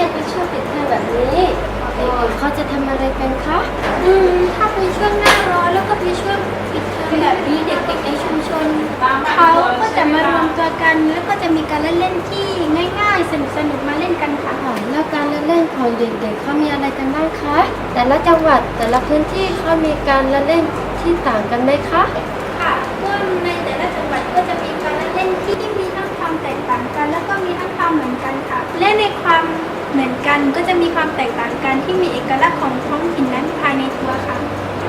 ยังเป็นช่วงปิดเทอมแบบนี้เด็กๆเขาจะทำอะไรกันคะอืมถ้าเป็นช่วงหน้าร้อนแล้วก็เป็นช่วงปิดเทอมแบบนี้เด็กๆในชุมชนเขาก็จะมารวมตัวกันแล้วก็จะมีการเล่นๆที่ง่ายๆ สนุกๆมาเล่นกันค่ะ ค่ะแล้วการละเล่นของเด็กๆเขามีอะไรกันบ้างคะ แต่ละจังหวัดแต่ละพื้นที่เขามีการละเล่นที่ต่างกันไหมคะ ค่ะ และในความเหมือนกันก็จะมีความแตกต่างกันที่มีเอกลักษณ์ของท้องถิ่นนั้นภายในตัวค่ะ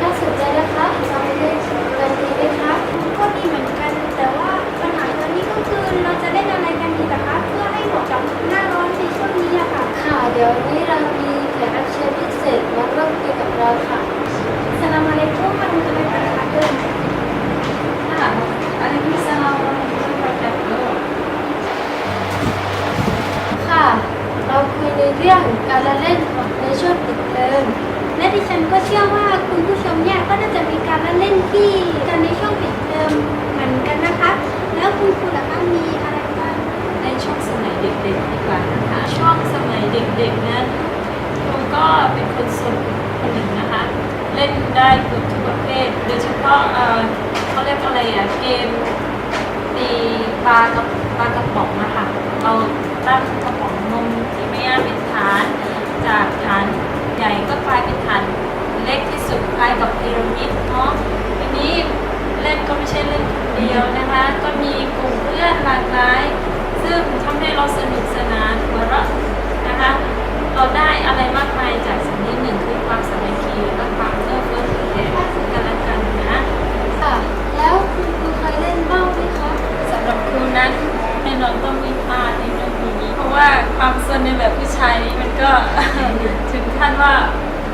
น่าสนใจนะคะเราไปเล่นกันดีไหมคะก็ดีเหมือนกันแต่ว่าปัญหาตอนนี้ก็คือเราจะเล่นอะไรกันดีล่ะคะเพื่อให้เหมาะกับหน้าร้อนในช่วงนี้อะค่ะ ค่ะ เดี๋ยววันนี้เรามีแขกรับเชิญพิเศษมาร่วมคุยกับเราค่ะ เชื่อว่าคุณผู้ชมเนี่ยก็น่าจะมีการเล่นที่กันในช่วงปิดเทอมเหมือนกันนะคะ แล้วคุณครูล่ะคะมีอะไรบ้างในช่วงสมัยเด็กๆดีกว่านะคะช่วงสมัยเด็กๆนั้นครูก็เป็นคนสนุกคนหนึ่งนะคะ เล่นได้เกือบทุกประเภทโดยเฉพาะเอ่อเขาเรียกอะไรอะเกมตีปลากระปลากระป๋องนะคะเราตั้งกระป๋องนมที่ไม่ย่าเป็นฐาน จากฐานใหญ่ก็กลายเป็นฐาน เล็กที่สุดคล้ายกับพีระมิดเนาะทีนี้เล่นก็ไม่ใช่เล่นคนเดียวนะคะ ก็มีกลุ่มเพื่อนหลากหลาย ซึ่งทำให้เราสนุกสนานหัวเราะนะคะ เราได้อะไรมากมายจากสิ่งนี้หนึ่งคือความสามัคคีและความเอื้อเฟื้อเผื่อแผ่ซึ่งกันและกันนะค่ะแล้วคุณครูเคยเล่นบ้างไหมคะสำหรับครูนั้นแน่นอนต้องมีพลาดในเรื่องนี้ เพราะว่าความสนในแบบผู้ชายนี้มันก็ถึงขั้นว่า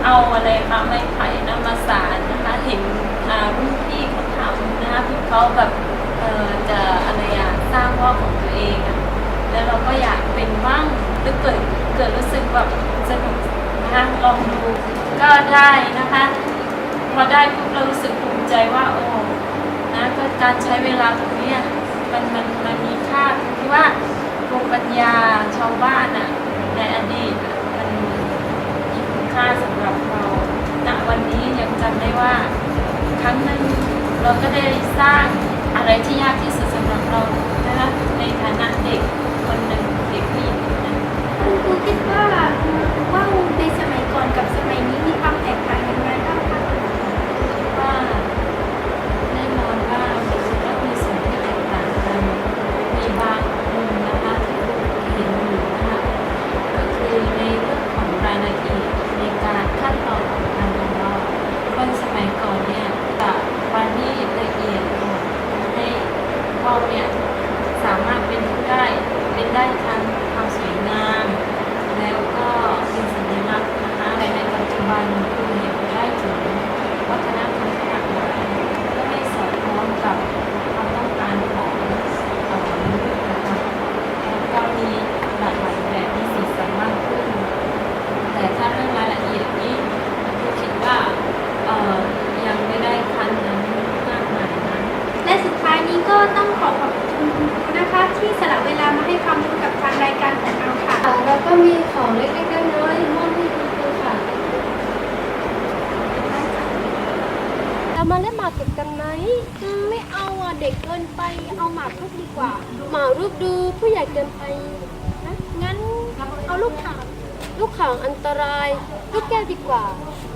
เอาอะไรคะไม้ไผ่นำมาสารนะคะ เห็นรุ่นพี่เขาทำนะคะที่เขาแบบเออจะอะไรอะสร้างว่าของตัวเองอะแล้วเราก็อยากเป็นบ้างหรือเกิดเกิดรู้สึกแบบสนุกนะคะลองดูก็ได้นะคะ พอได้ปุ๊บเรารู้สึกภูมิใจว่าโอ้นะก็การใช้เวลาตรงนี้มันมันมันมีค่าที่ว่าภูมิปัญญาชาวบ้านอะในอดีตมันมีคุณค่าสำ เราก็ได้สร้างอะไรที่ยากที่สุดสำหรับเรานะคะในฐานะเด็กคนหนึ่งเด็กผู้หญิงคนหนึ่งคุณครูคิดว่าว่าในสมัยก่อนกับสมัยนี้ เรามาเล่นหมากรุกกันไหมไม่เอาอะเด็กเกินไปเอาหมากรุกดีกว่า หมากรุกดูผู้ใหญ่เกินไปนะงั้นเอาลูกถางลูกข่างอันตราย ลูกแก้วดีกว่า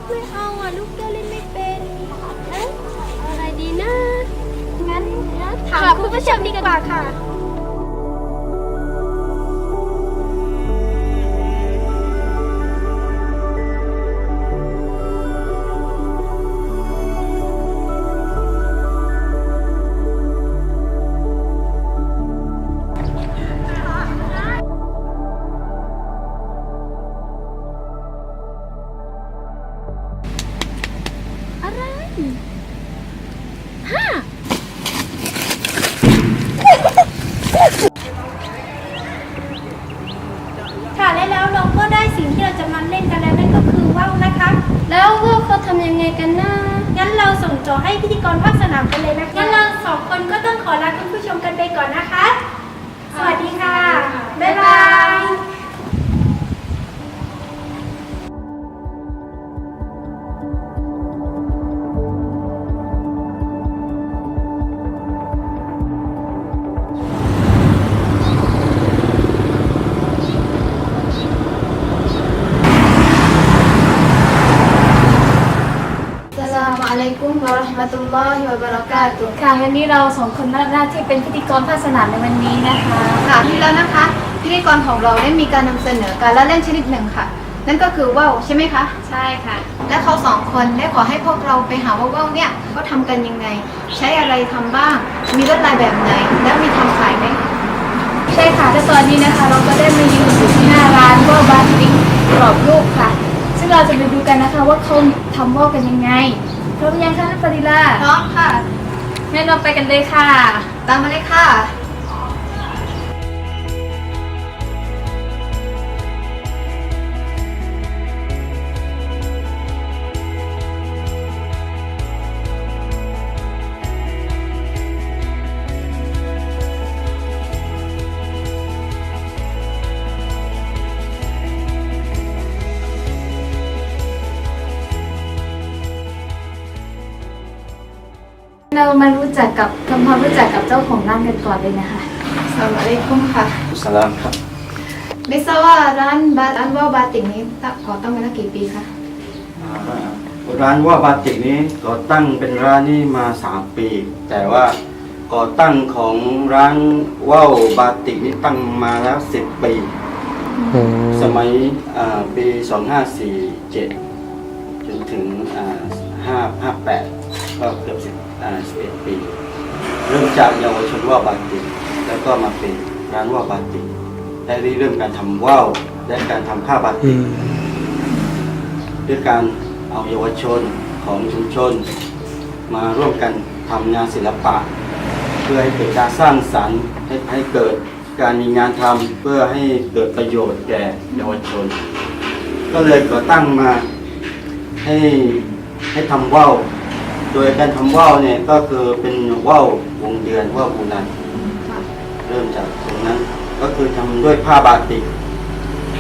ไม่เอาอะลูกแก้วเล่นไม่เป็นเอ๊ะอาอะไรดีนะงั้นถามคุณผู้ชมดีกว่าค่ะ มาเล่นกันแล้วนั่นก็คือว่าวนะคะ แล้วพวกเขาทำยังไงกันนะงั้นเราส่งโจทย์ให้พิธีกรภาคสนามกันเลยนะคะงั้นเราสองคนก็ต้องขอลาคุณผู้ชมกันไปก่อนนะคะ สวัสดีค่ะ บ๊ายบาย มวะเราะห์มะตุลลอฮิวะบะเราะกาตุฮ์ค่ะวันนี้เราสองคนรับหน้าที่เป็นพิธีกรภาคสนามในวันนี้นะคะค่ะที่แล้วนะคะ พิธีกรของเราได้มีการนำเสนอการละเล่นชนิดหนึ่งค่ะ นั่นก็คือว่าวใช่ไหมคะใช่ค่ะ และเขาสองคนได้ขอให้พวกเราไปหาว่าว่าวเนี่ยเขาทำกันยังไง ใช้อะไรทำบ้าง มีลวดลายแบบไหน แล้วมีทำขายไหมใช่ค่ะแต่ตอนนี้นะคะ เราก็ได้มายืนอยู่ที่หน้าร้านว่าวบาติกกรอบรูปค่ะ ซึ่งเราจะไปดูกันนะคะว่าเขาทำว่าวกันยังไง พร้อมยังคะนักปฏิลาพร้อมค่ะงั้นเราไปกันเลยค่ะ ตามมาเลยค่ะ เรามารู้จักกับทำความรู้จักกับเจ้าของร้านกันก่อนเลยนะคะสวัสดีคุณค่ะสลามครับไม่ทราบว่าร้านบาร้านว่าวบาติกนี้ก่อตั้งมาแล้วกี่ปีคะร้านว่าบาติกนี้ก่อตั้งเป็นร้านนี้มา 3 ปี แต่ว่าก่อตั้งของร้านว่าวบาติกนี้ตั้งมาแล้ว 10 ปีสมัยอ่าปี 2547 จนถึงอ่า558 ก็เกือบ10อ่า 11 ปี เริ่มจากเยาวชนว่าวบาติกแล้วก็มาเป็นร้านว่าวบาติกได้ริเริ่มการทำว่าวและการทำผ้าบาติกด้วยการเอาเยาวชนของชุมชน มาร่วมกันทำงานศิลปะ เพื่อให้เกิดการสร้างสรรค์ให้ให้เกิดการมีงานทำเพื่อให้เกิดประโยชน์แก่เยาวชน ก็เลยก่อตั้งมาให้ให้ทำว่าว โดยการทำว่าวเนี่ยก็คือเป็นว่าววงเดือนว่าวบูนันเริ่มจากตรงนั้น ก็คือทำด้วยผ้าบาติก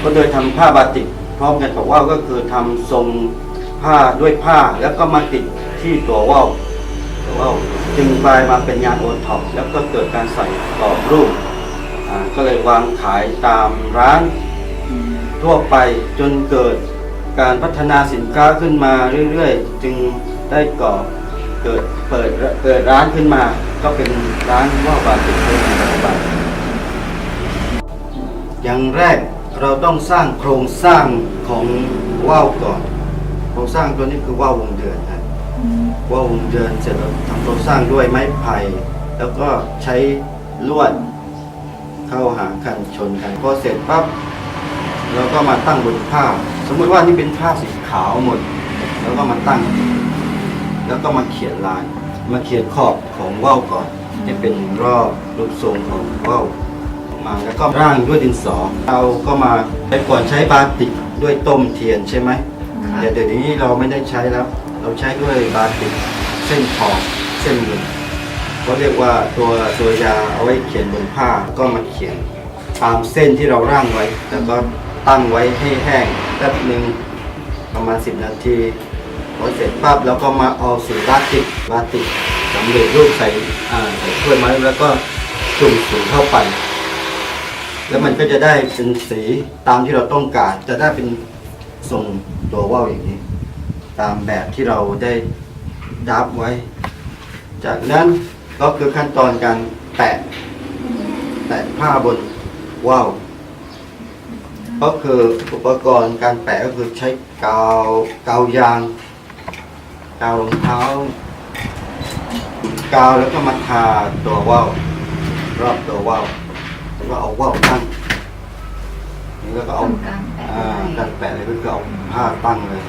ก็โดยทำผ้าบาติก พร้อมกันกับว่าวก็คือทำทรงผ้าด้วยผ้าแล้วก็มาติดที่ตัวว่าวตัวว่าวจึงกลายมาเป็นงานโอท็อปแล้วก็เกิดการใส่กรอบรูปอ่าก็เลยวางขายตามร้าน ทั่วไปจนเกิดการพัฒนาสินค้าขึ้นมาเรื่อยๆ จึง ได้ก่อเกิดเปิดเปิดร้านขึ้นมา ก็เป็นร้านว่าวบาติกเป็นปัจจุบันอย่างแรกเราต้องสร้างโครงสร้างของว่าวก่อน โครงสร้างตัวนี้คือว่าววงเดือนนะว่าววงเดือนเสร็จแล้วทำโครงสร้างด้วยไม้ไผ่แล้วก็ใช้ลวดเข้าหากันชนกันพอเสร็จปั๊บเราก็มาตั้งบนผ้า สมมติว่านี่เป็นผ้าสีขาวหมด แล้วก็มาตั้ง แล้วก็มาเขียนลาย มาเขียนขอบของว่าวก่อน ให้เป็นรอบรูปทรงของว่าวมาแล้วก็ร่างด้วยดินสอเราก็มาแต่ก่อนใช้บาติกด้วยต้มเทียนใช่ไหมเดี๋ยวเดี๋ยวนี้เราไม่ได้ใช้แล้ว เราใช้ด้วยบาติกเส้นขอบเส้นหนึ่งเขาเรียกว่าตัวตัวยาเอาไว้เขียนบนผ้าก็มาเขียนตามเส้นที่เราร่างไว้แล้วก็ตั้งไว้ให้แห้งแป๊บหนึ่งประมาณ 10 นาที พอเสร็จปั๊บเราก็มาเอาสีบาติกบาติกสำเร็จรูปใส่อ่าใส่ถ้วยมาแล้วก็จุ่มสีเข้าไป แล้วมันก็จะได้เป็นสีตามที่เราต้องการ จะได้เป็นทรงตัวว่าวอย่างนี้ ตามแบบที่เราได้ดับไว้ จากนั้นก็คือขั้นตอนการแปะแปะผ้าบนว่าวก็คืออุปกรณ์การแปะก็คือใช้กาวกาวยาง กาวรองเท้ากาวแล้วก็มาทาตัวว่าวรอบตัวว่าวแล้วก็เอาว่าวตั้งนี่แล้วก็เอาการแปะอ่าการแปะเลยก็คือเอาผ้าตั้งเลย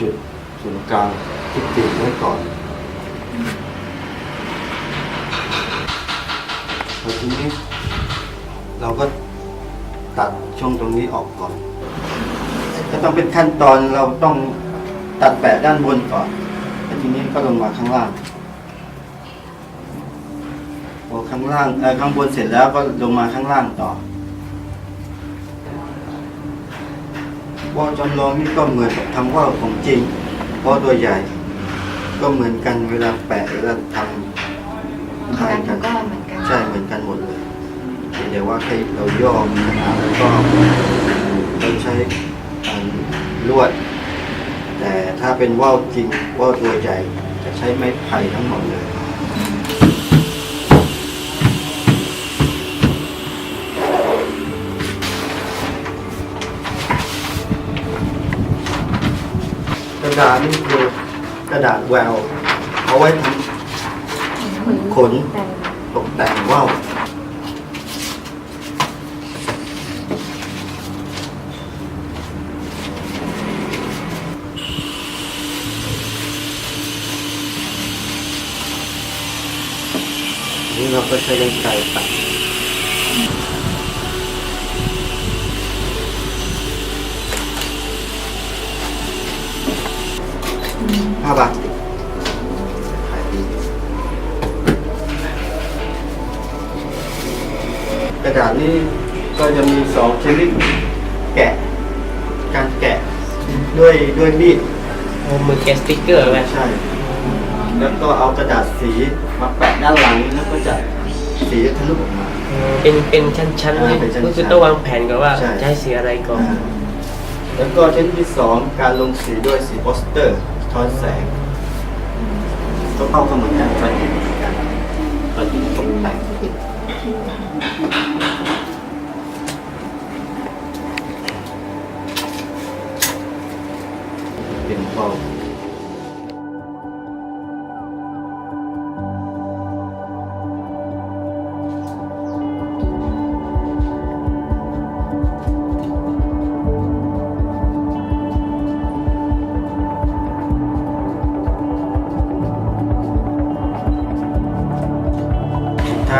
จุดศูนย์กลางที่ติดไว้ก่อนแล้วทีนี้เราก็ตัดช่วงตรงนี้ออกก่อน ต้องเป็นขั้นตอนเราต้องตัดแปะด้านบนก่อนแล้วทีนี้ก็ลงมาข้างล่างพอข้างล่างเอ่อข้างบนเสร็จแล้วก็ลงมาข้างล่างต่อว่าวจำลองนี่ก็เหมือนกับทำว่าวของจริงว่าวตัวใหญ่ ก็เหมือนกันเวลาแปะเวลาทำคล้ายกันก็เหมือนกันใช่เหมือนกันหมดเลยเพียงแต่ว่าแค่เราย่อขนาดแล้วก็เราใช้อัน ลวด แต่ถ้าเป็นว่าวจริงว่าวตัวใหญ่จะใช้ไม้ไผ่ทั้งหมดเลย กระดาษนี่คือกระดาษแววเอาไว้ทำขนตกแต่งว่าวนี่ เราก็ใช้กันไกรตัดผ้าบาติกขายดีกระดาษนี่ก็จะมีสองชนิดแกะ การแกะด้วยด้วยมีดโอ้มือแกะสติ๊กเกอร์ไหมใช่ แล้วก็เอากระดาษสี มาแปะด้านหลังแล้วก็จะสีทะลุออกมา เป็นเป็นชั้นๆอ่าเลยเป็นชั้นๆก็คือต้องวางแผนก่อนว่าใช่ จะให้สีอะไรก่อนอ่าแล้วก็ชนิดที่สองการลงสีด้วยสีโปสเตอร์ทอนแสงก็เข้าก็เหมือนกันประดิษฐ์กันประดิษฐ์ตกแต่งเป็นเบา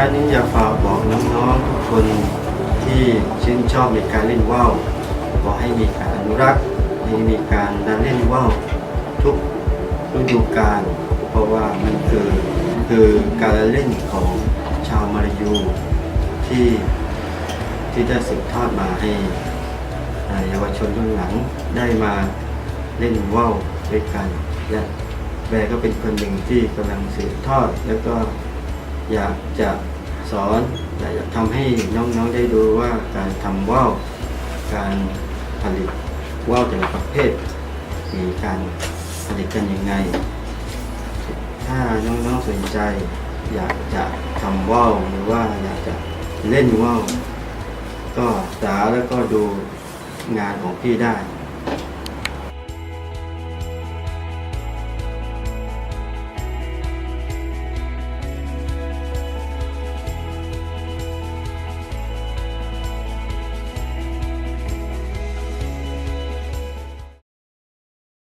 ายนี้อยากฝากบอกน้องๆทุกคนที่ชื่นชอบในการเล่นว่าวขอให้มีการอนุรักษ์ให้มีการดันเล่นว่าวทุกฤดูกาลเพราะว่ามันคือคือการเล่นของชาวมาลายูที่ที่ได้สืบทอดมาให้เยาวชนรุ่นหลังได้มาเล่นว่าวด้วยกันและแบร์ก็เป็นคนหนึ่งที่กำลังสืบทอดแล้วก็อยากจะ สอนอยากจะทำให้น้องๆได้ดูว่าการทำว่าวการผลิตว่าวแต่ละประเภท มีการผลิตกันยังไง ถ้าน้องๆสนใจ อยากจะทำว่าวหรือว่าอยากจะเล่นว่าวก็ศึกษาแล้วก็ดูงานของพี่ได้